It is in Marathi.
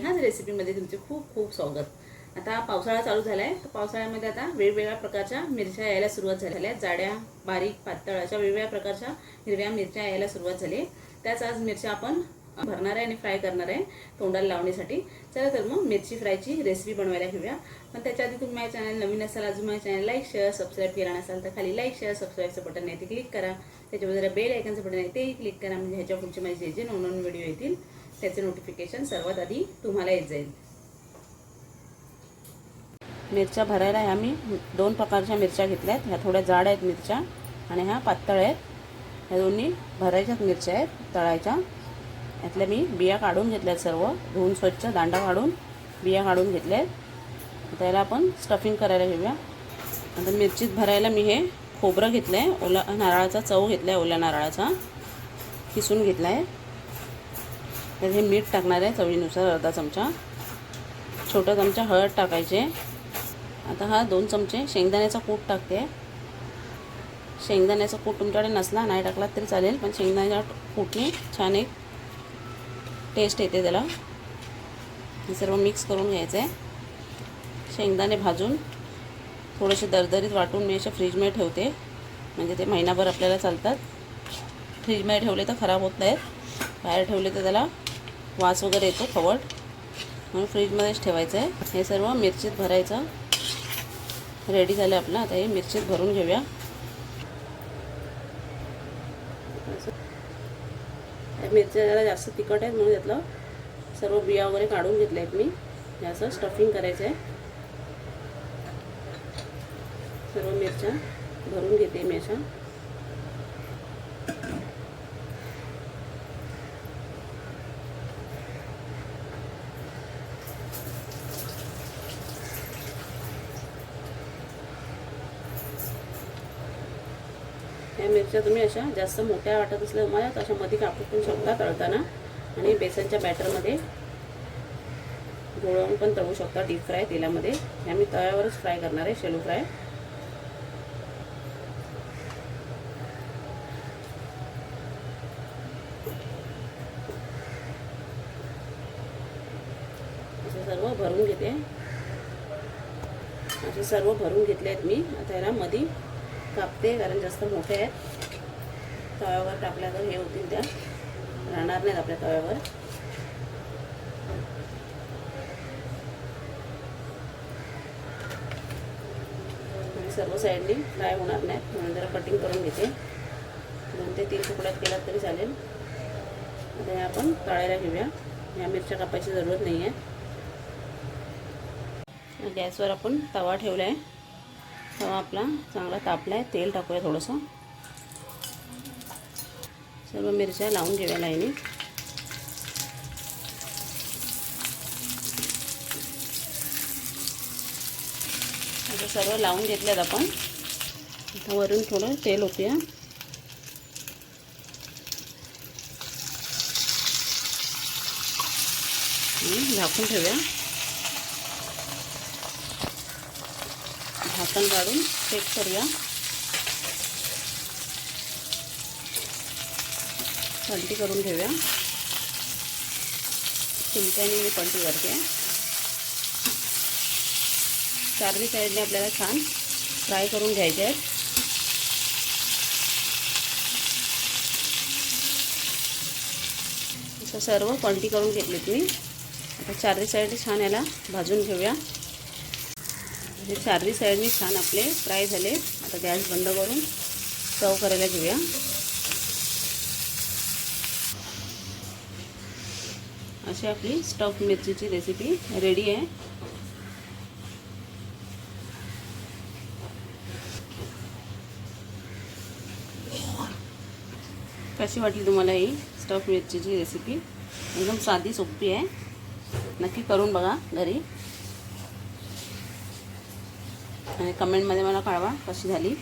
रेसिपीमध्ये तुमचे खूप खूप स्वागत. आता पावसाळा चालू झाला आहे तर पावसाळ्यामध्ये आता वेगवेगळ्या प्रकारच्या मिरच्या यायला सुरुवात झालेल्या आहेत जाड्या बारीक पातळ अशा वेगवेगळ्या प्रकारच्या हिरव्या मिरच्या यायला सुरुवात झाली. त्याच आज मिरच्या आपण भरणार आहे आणि फ्राय करणार आहे तोंडाला लावण्यासाठी. चला तर मग मिरची फ्रायची रेसिपी बनवायला घेऊया. पण त्याच्या आधी तुम्ही माझ्या चॅनल नवीन असाल अजून माझ्या चॅनल लाईक शेअर सबस्क्राईब केला नसाल तर खाली लाईक शेअर सबस्क्राईबचं बटन आहे ते क्लिक करा. त्याच्यावर जरा बेल आयकनचं बटन आहे तेही क्लिक करा. म्हणजे ह्याच्या पुढचे माझे जे जे नवनवीन व्हिडिओ येतील त्याचे नोटिफिकेशन सर्वात आधी तुम्हाला येत जाईल. मिरच्या भरायला ह्या मी दोन प्रकारच्या मिरच्या घेतल्या आहेत ह्या थोड्या जाड आहेत मिरच्या आणि ह्या पातळ आहेत. ह्या दोन्ही भरायच्याच मिरच्या आहेत तळायच्या. यातल्या मी बिया काढून घेतल्या आहेत सर्व. धुवून स्वच्छ दांडा काढून बिया काढून घेतल्या आहेत त्याला आपण स्टफिंग करायला घेऊया. आता मिरचीत भरायला मी हे खोबरं घेतलं आहे ओला नारळाचा चव घेतला आहे ओल्या नारळाचा. किसून घेतला आहे तर हे मीठ टाकणार आहे चवीनुसार अर्धा चमचा. छोटा चमचा हळद टाकायचे. आता हा दोन चमचे शेंगदाण्याचा कूट टाकते. शेंगदाण्याचा कूट तुमच्याकडे नसला नाही टाकला तरी चालेल पण शेंगदाण्याच्या कूटने छान एक टेस्ट येते त्याला. हे सर्व मिक्स करून घ्यायचं. आहे शेंगदाणे भाजून थोडेसे दरदरीत वाटून मी असे फ्रीजमध्ये ठेवते. म्हणजे ते महिनाभर आपल्याला चालतात. फ्रीजमध्ये ठेवले तर खराब होत नाहीत. बाहेर ठेवले तर त्याला वास वगैरे येतो खवट म्हणून फ्रीजमध्येच ठेवायचं आहे. हे सर्व मिरचीत भरायचं. रेडी झालं आपलं. आता हे मिरचीत भरून घेऊया. मिरच्या जरा जास्त तिखट आहेत म्हणून त्यातलं सर्व बिया वगैरे काढून घेतल्या आहेत मी. हे असं स्टफिंग करायचं आहे सर्व मिरच्या भरून घेते मी अशा. या मिरच्या तुम्ही अशा जास्त मोठ्या वाटत असल्या तुम्हाला तशा मध्ये कापू पण शकता तळताना. आणि बेसनच्या बॅटरमध्ये गोळवून पण तळू शकता डीप फ्राय तेलामध्ये. ह्या मी तव्यावरच फ्राय करणार आहे शेलो फ्राय सर्व भरून घेते. असे सर्व भरून घेतले आहेत मी. आता याला मधी कापते कारण जास्त मोठे आहेत. तव्यावर टाकल्या तर हे होतील त्या. राहणार नाहीत आपल्या तव्यावर. सर्व साईडनी फ्राय होणार नाहीत म्हणून जरा कटिंग करून घेते. दोन ते तीन तुकड्यात केलात तरी चालेल. आता हे आपण तळायला घेऊया. ह्या मिरच्या कापायची जरूरत नाही आहे गॅसवर आपण तवा ठेवला आहे तवा आपला. चांगला तापला आहे तेल टाकूया थोडंसं. सर्व मिरच्या लावून घेऊया लाईनी आता सर्व लावून घेतल्यात आपण. आता वरून थोडं तेल ओतूया. झाकून ठेवूया. झाकण काढून चेक करूया. पलटी करून घेऊया. चिमट्याने मी पलटी करते. चारही साईडने आपल्याला छान फ्राय करून घ्यायचे आहेत. असं सर्व पलटी करून घेतली तुम्ही आता चारही साईड छान याला भाजून घेऊया. हे चारही साईडनी छान आपले फ्राय झाले. आता गॅस बंद करून सर्व करायला घेऊया. अशी आपली स्टफ मिरचीची रेसिपी रेडी आहे. कशी वाटली तुम्हाला ही स्टफ मिरचीची रेसिपी एकदम साधी सोपी आहे. नक्की करून बघा घरी. आणि कमेंटमध्ये मला कळवा कशी झाली.